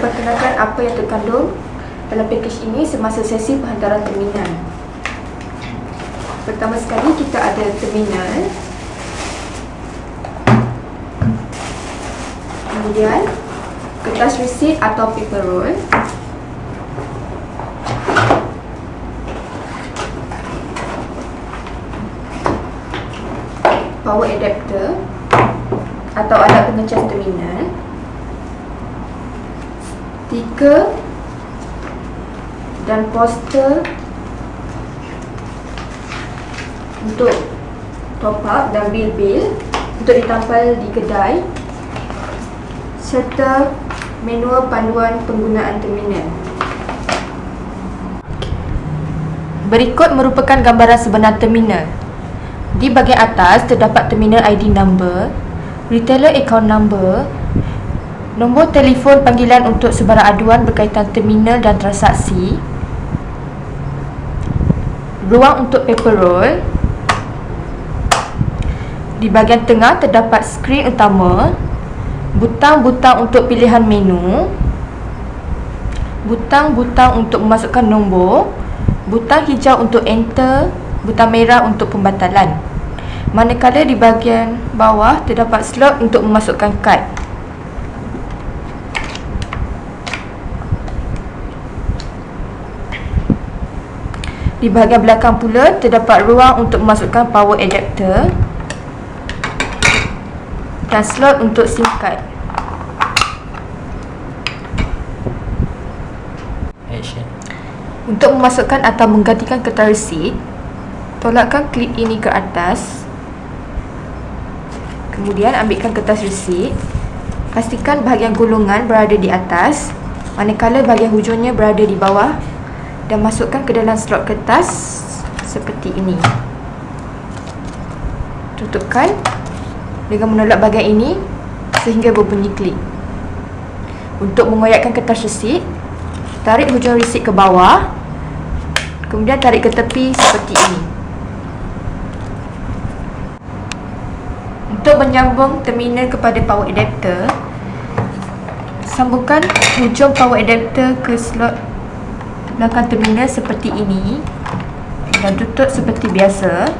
perkenalkan apa yang terkandung dalam package ini semasa sesi penghantaran terminal. Pertama sekali kita ada terminal. Kemudian kertas resit atau paper roll. Power adapter atau alat pengecas terminal. Stiker dan poster untuk top up dan bil-bil untuk ditampal di kedai serta manual panduan penggunaan terminal. Berikut merupakan gambaran sebenar terminal. Di bahagian atas terdapat terminal ID number, retailer account number, nombor telefon panggilan untuk sebarang aduan berkaitan terminal dan transaksi, ruang untuk paper roll. Di bahagian tengah terdapat skrin utama, butang-butang untuk pilihan menu, butang-butang untuk memasukkan nombor, butang hijau untuk enter, butang merah untuk pembatalan. Manakala di bahagian bawah terdapat slot untuk memasukkan kad. Di bahagian belakang pula terdapat ruang untuk memasukkan power adapter dan slot untuk SIM card. Action. Untuk memasukkan atau menggantikan kertas resit, tolakkan klip ini ke atas. Kemudian ambilkan kertas resit. Pastikan bahagian gulungan berada di atas, manakala bahagian hujungnya berada di bawah dan masukkan ke dalam slot kertas seperti ini. Tutupkan dengan menolak bahagian ini sehingga berbunyi klik. Untuk mengoyakkan kertas resit, tarik hujung resit ke bawah, kemudian tarik ke tepi seperti ini. Untuk menyambung terminal kepada power adapter, sambungkan hujung power adapter ke slot belakang terminal seperti ini dan tutup seperti biasa.